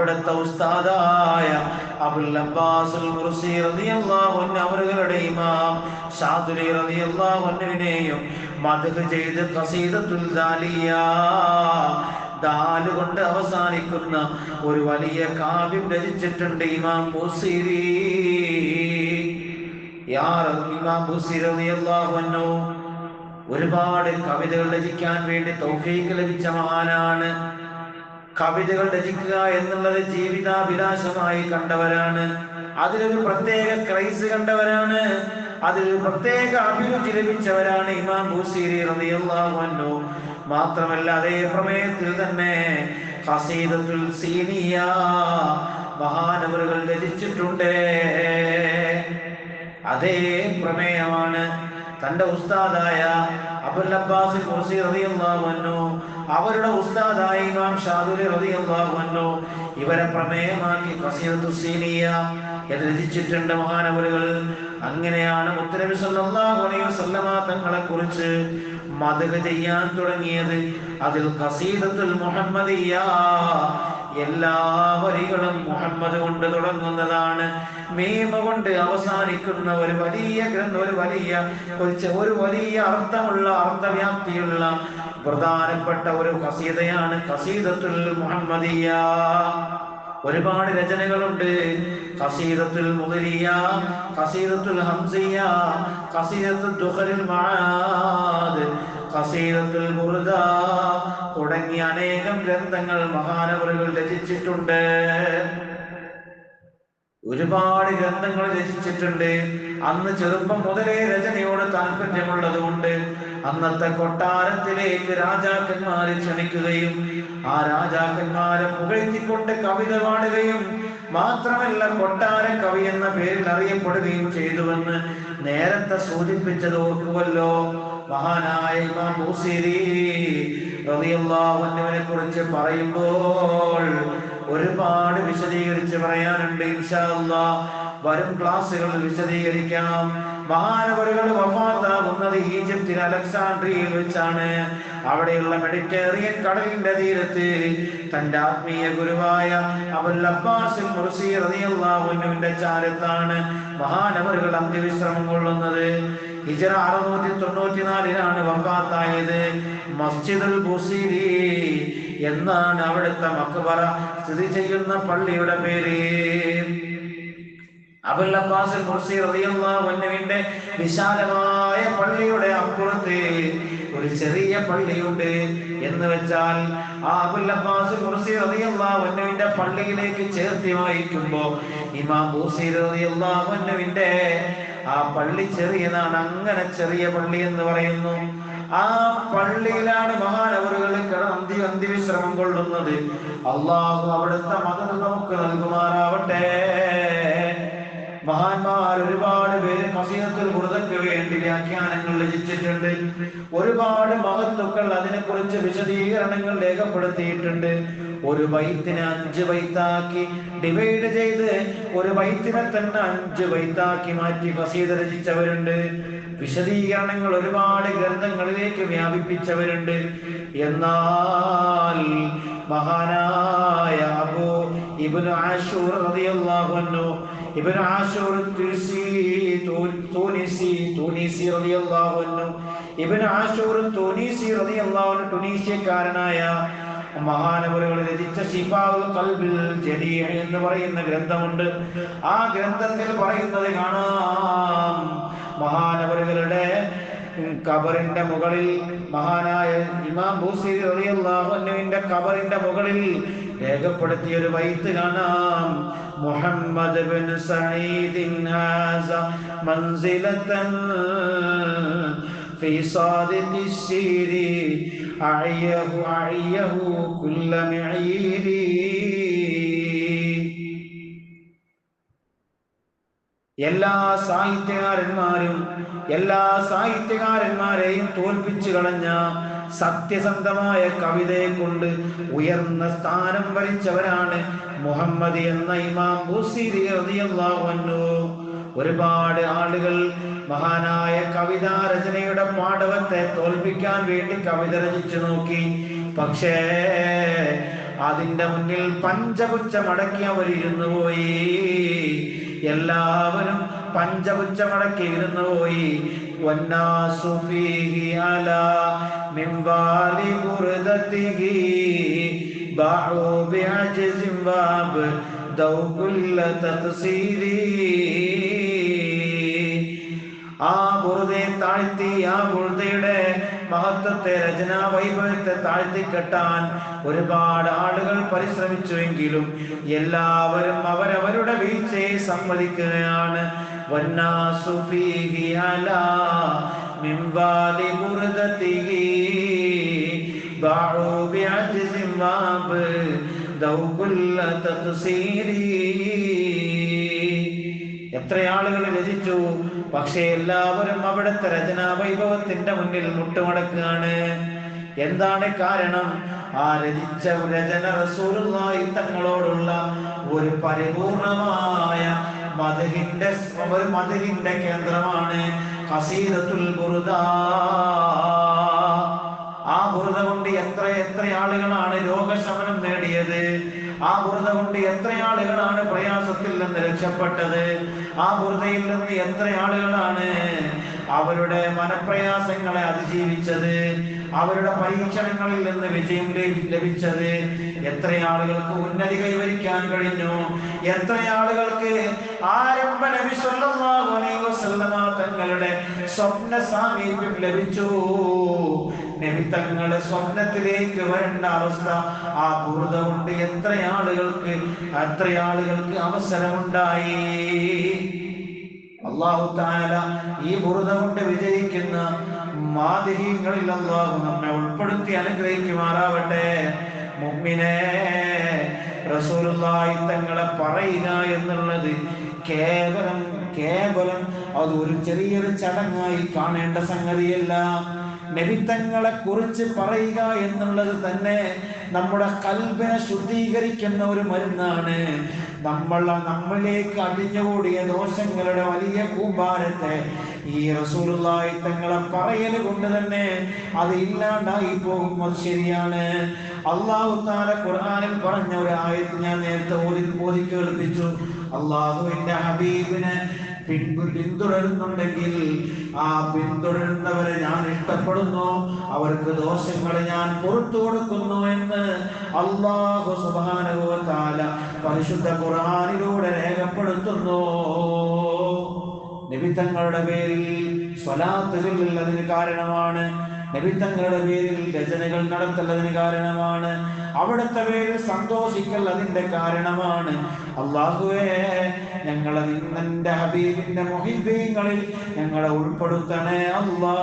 അവിടുത്തെ ഉസ്താദായ അബുൽ അബ്ബാസുൽ മുർസി റളിയല്ലാഹു അൻഹു അവരുടെ ഇമാം ഷാദുലി റളിയല്ലാഹു അൻഹുവിനെയും മദ്ഹ് ചെയ്ത് ഖസീദത്തുൽ ദാലിയ ദാൽ കൊണ്ട് അവസാനിക്കുന്ന ഒരു വലിയ കാവ്യം രചിച്ചിട്ടുണ്ട് ഇമാം ബുസീരി. യാ റബ്ബ് ഇമാം അൻഹു ഒരുപാട് കവിതകൾ രചിക്കാൻ വേണ്ടി തൗഫീഖ് ലഭിച്ച മഹാനാണ്. കവിതകൾ രചിക്കുക എന്നുള്ളത് ജീവിതാഭിലാഷമായി കണ്ടവരാണ്. അതിലൊരു പ്രത്യേക ക്രൈസ് കണ്ടവരാണ്. അതിലൊരു പ്രത്യേക അഭിരുചി ലഭിച്ചവരാണ് ഇമാം ബൂസീരി റളിയല്ലാഹു മാത്രമല്ല അതേ പ്രമേയത്തിൽ തന്നെ ഖസീദത്തുൽ സീനിയ മഹാനവറുകൾ രചിച്ചിട്ടുണ്ട്. അതേ പ്രമേയമാണ് തന്റെ ഉസ്താദായ റളിയല്ലാഹു അൻഹു അവരുടെ ഉസ്താദായ ഇമാം റളിയല്ലാഹു അൻഹു ഇവരെ പ്രമേയമാക്കി ഖസീദത്തു എന്ന് രചിച്ചിട്ടുണ്ട് മഹാനവരുകൾ അങ്ങനെയാണ് മുത്തനബി സല്ലല്ലാഹു അലൈഹി വസല്ലമ തങ്ങളെ കുറിച്ച് മതക ചെയ്യാൻ തുടങ്ങിയത്. അതിൽ ഖസീദത്തുൽ എല്ലാ വരികളും മുഹമ്മദ് കൊണ്ട് തുടങ്ങുന്നതാണ്. മീമ കൊണ്ട് അവസാനിക്കുന്ന ഒരു വലിയ ഗ്രന്ഥം ഒരു വലിയ ഒരു വലിയ അർത്ഥമുള്ള അർത്ഥവ്യാപ്തിയുള്ള പ്രധാനപ്പെട്ട ഒരു കസീതയാണ് കസീദത്തുൽ മുഹമ്മദിയ ഒരുപാട് രചനകളുണ്ട്. കസീദത്തുൽ മുദരിയ കസീദത്തുൽ ഹംസിയ കസീദത്തുൽ ദുഖലുൽ മആദ് കസീദത്തുൽ ബുർദ തുടങ്ങി അനേകം ഗ്രന്ഥങ്ങൾ മഹാനവറുകൾ രചിച്ചിട്ടുണ്ട്. ഒരുപാട് ഗ്രന്ഥങ്ങൾ രചിച്ചിട്ടുണ്ട്. അന്ന് ചെറുപ്പം മുതലേ രചനയോട് താല്പര്യമുള്ളത് കൊണ്ട് അന്നത്തെ കൊട്ടാരത്തിലേക്ക് രാജാക്കന്മാരെ ക്ഷണിക്കുകയും ആ രാജാക്കന്മാരെ പുകഴ്ത്തിക്കൊണ്ട് കവിത പാടുകയും മാത്രമല്ല കൊട്ടാര കവി എന്ന പേരിൽ അറിയപ്പെടുകയും ചെയ്തുവെന്ന് നേരത്തെ സൂചിപ്പിച്ചത് ഓർക്കുമല്ലോ മഹാനായ ഇമാം ബൂസിരി റളിയല്ലാഹു അൻഹുവിനെ കുറിച്ച് പറയുമ്പോൾ ഒരുപാട് വിശദീകരിച്ച് പറയാനുണ്ട് ഇൻഷാല്ല വരും ക്ലാസ്സുകളിൽ വിശദീകരിക്കാം. മഹാനവരുകൾ വഫാത്താകുന്നത് ഈജിപ്തിൽ അലക്സാണ്ട്രിയയിൽ വെച്ചാണ്. അവിടെയുള്ള മെഡിറ്റേറിയൻ കടലിന്റെ തീരത്ത് തന്റെ ആത്മീയ ഗുരുവായ അബുൽ അബ്ബാസ് ചാരത്താണ് മഹാനവരുകൾ അന്ത്യവിശ്രമം കൊള്ളുന്നത്. ഹിജറ അറുന്നൂറ്റി തൊണ്ണൂറ്റിനാലിലാണ് വഫാത്തായത്. മസ്ജിദുൽ എന്നാണ് അവിടുത്തെ മക്കബറ സ്ഥിതി ചെയ്യുന്ന പള്ളിയുടെ പേര് അബ്ബാസ് മുർസി വിശാലമായ പള്ളിയുടെ അപ്പുറത്ത് ഒരു ചെറിയ പള്ളിയുണ്ട്. എന്ന് വെച്ചാൽ ആ അബുല്ലാസ് മുർസി റളിയല്ലാഹു അൻഹുവിന്റെ പള്ളിയിലേക്ക് ചേർത്തി വായിക്കുമ്പോ ഇമാം ബൂസി റളിയല്ലാഹു അൻഹുവിന്റെ ആ പള്ളി ചെറിയതാണ്. അങ്ങനെ ചെറിയ പള്ളി എന്ന് പറയുന്നു. ആ പള്ളിയിലാണ് മഹാനവറുകൾ അന്തി അന്തിവിശ്രമം കൊള്ളുന്നത്. അള്ളാഹു അവിടുത്തെ മകൻ നമുക്ക് നൽകുമാറാവട്ടെ. മഹാന്മാർ ഒരുപാട് പേര് കസീനത്തിൽ ബുറുദക്ക് വേണ്ടി വ്യാഖ്യാനങ്ങൾ രചിച്ചിട്ടുണ്ട്. ഒരുപാട് മഹത്തുക്കൾ അതിനെക്കുറിച്ച് വിശദീകരണങ്ങൾ രേഖപ്പെടുത്തിയിട്ടുണ്ട്. ഒരു വൈത്തിനെ അഞ്ച് വൈത്താക്കി ഡിവൈഡ് ചെയ്ത് ഒരു വൈത്തിനെ തന്നെ അഞ്ച് വൈത്താക്കി മാറ്റി കസീത രചിച്ചവരുണ്ട്. വിശദീകരണങ്ങൾ ഒരുപാട് ഗ്രന്ഥങ്ങളിലേക്ക് വ്യാപിപ്പിച്ചവരുണ്ട്. എന്നാൽ മഹാനായ അബൂ ഇബ്നു ആഷൂർ റളിയല്ലാഹു അൻഹു ഇബ്നു ആഷൂർ തുനിസി തുനിസി തുനിസി റളിയല്ലാഹു അൻഹു ഇബ്നു ആഷൂർ തുനിസി റളിയല്ലാഹു അൻഹു ടുണീഷ്യക്കാരനായ മഹാനവരുകൾ രചിച്ച ഷിഫാവ് ഖൽബിൽ ജദീഹ് എന്ന് പറയുന്ന ഗ്രന്ഥമുണ്ട്. ആ ഗ്രന്ഥത്തിൽ പറയുന്നത് കാണാം. മഹാനവരുകളുടെ കബറിന്റെ മുകളിൽ മഹാനായ ഇമാം അൻഹുവിന്റെ കബറിന്റെ മുകളിൽ രേഖപ്പെടുത്തിയ ഒരു വൈത്ത് കാണാം. മുഹമ്മദ് ബിൻ സഈദിൻ ഹാസ മൻസിലതൻ في صادق السير أعيه أعيه كل معير എല്ലാ സാഹിത്യകാരന്മാരും എല്ലാ സാഹിത്യകാരന്മാരെയും തോൽപ്പിച്ചു കളഞ്ഞ സത്യസന്ധമായ കവിതയെ കൊണ്ട് ഉയർന്ന സ്ഥാനം വരിച്ചവരാണ് മുഹമ്മദ് എന്ന ഇമാം ബൂസീരി റളിയല്ലാഹു അൻഹു ഒരുപാട് ആളുകൾ മഹാനായ കവിതാ രചനയുടെ പാടവത്തെ തോൽപ്പിക്കാൻ വേണ്ടി കവിത രചിച്ചു നോക്കി. പക്ഷേ അതിന്റെ മുന്നിൽ പഞ്ചപുച്ഛമടക്കി അവരിരുന്നു പോയി. എല്ലാവരും പഞ്ചപുച്ഛമടക്കി ഇരുന്നു പോയി. ആ ബുറുദയെ താഴ്ത്തി ആ ബുറുദയുടെ മഹത്വത്തെ രചനാ വൈഭവത്തെ താഴ്ത്തി കെട്ടാൻ ഒരുപാട് ആളുകൾ പരിശ്രമിച്ചുവെങ്കിലും എല്ലാവരും അവരവരുടെ വീഴ്ചയെ സമ്മതിക്കുകയാണ്. എത്ര ആളുകൾ രചിച്ചു? പക്ഷേ എല്ലാവരും അവിടുത്തെ രചനാ വൈഭവത്തിന്റെ മുന്നിൽ മുട്ടുമടക്കുകയാണ്. എന്താണ് കാരണം? ആ രചിച്ച രചന റസൂലുള്ളാഹി തങ്ങളോടുള്ള ഒരു പരിപൂർണമായ മദഹിന്റെ ഒരു മദഹിന്റെ കേന്ദ്രമാണ് ഖസീദത്തുൽ ബുർദ. കൊണ്ട് എത്ര ആളുകളാണ് പ്രയാസത്തിൽ നിന്ന് രക്ഷപ്പെട്ടത്? ആ ബുറുതയിൽ നിന്ന് എത്ര ആളുകളാണ് അവരുടെ മനപ്രയാസങ്ങളെ അതിജീവിച്ചത്? അവരുടെ പരീക്ഷണങ്ങളിൽ നിന്ന് വിജയം ലഭിച്ചത്? എത്ര ആളുകൾക്ക് ഉന്നതി കൈവരിക്കാൻ കഴിഞ്ഞു? എത്ര ആളുകൾക്ക് ആരംഭ നബി അലൈഹി വസല്ലമ തങ്ങളുടെ സ്വപ്ന സാമീപ്യം ലഭിച്ചു? നബി തങ്ങളെ സ്വപ്നത്തിലേക്ക് വരേണ്ട അവസ്ഥ ആ ബുറുത കൊണ്ട് എത്ര ആളുകൾക്ക് എത്ര ആളുകൾക്ക് അവസരമുണ്ടായി? അള്ളാഹു താല ഈ ബുറുത കൊണ്ട് വിജയിക്കുന്ന മാതിഹീങ്ങളിൽ അള്ളാഹു നമ്മെ ഉൾപ്പെടുത്തി അനുഗ്രഹിക്കുമാറാവട്ടെ. മുമ്മിനെ റസൂലുള്ളാഹി തങ്ങളെ പറയുക എന്നുള്ളത് കേവലം കേവലം അത് ഒരു ചെറിയൊരു ചടങ്ങായി കാണേണ്ട സംഗതിയല്ല. നബിത്തങ്ങളെ കുറിച്ച് പറയുക എന്നുള്ളത് തന്നെ നമ്മുടെ കൽബിനെ ശുദ്ധീകരിക്കുന്ന ഒരു മരുന്നാണ്. നമ്മൾ നമ്മളിലേക്ക് അടിഞ്ഞുകൂടിയ ദോഷങ്ങളുടെ വലിയ കൂമ്പാരത്തെ ഈ റസൂലുള്ളാഹി തങ്ങളെ പറയൽ കൊണ്ട് തന്നെ അത് ഇല്ലാണ്ടായി പോകും. അത് ശരിയാണ്. അള്ളാഹു താല ഖുർആനിൽ പറഞ്ഞ ഒരു ആയത്ത് ഞാൻ നേരത്തെ ഓതി ഓതി കേൾപ്പിച്ചു. അള്ളാഹുവിന്റെ ഹബീബിനെ പിൻ- പിന്തുടരുന്നുണ്ടെങ്കിൽ ആ പിന്തുടരുന്നവരെ ഞാൻ ഇഷ്ടപ്പെടുന്നു. അവർക്ക് ദോഷങ്ങളെ ഞാൻ പുറത്തു കൊടുക്കുന്നു എന്ന് അള്ളാഹു സുബാനുഭവത്താല പരിശുദ്ധ ഖുർആനിലൂടെ രേഖപ്പെടുത്തുന്നു. നിമിത്തങ്ങളുടെ പേരിൽ സ്വലാത്തുകളിൽ അതിന് കാരണമാണ് നബിത്തങ്ങളുടെ പേരിൽ രചനകൾ നടത്തലതിന് കാരണമാണ്. അവിടുത്തെ പേരിൽ സന്തോഷിക്കൽ അതിന്റെ കാരണമാണ്. അള്ളാഹുവേ ഞങ്ങളെ നിന്നെ ഹബീബിന്റെ മൊഹിബീങ്ങളിൽ ഞങ്ങളെ ഉൾപ്പെടുത്തണേ അല്ലാ.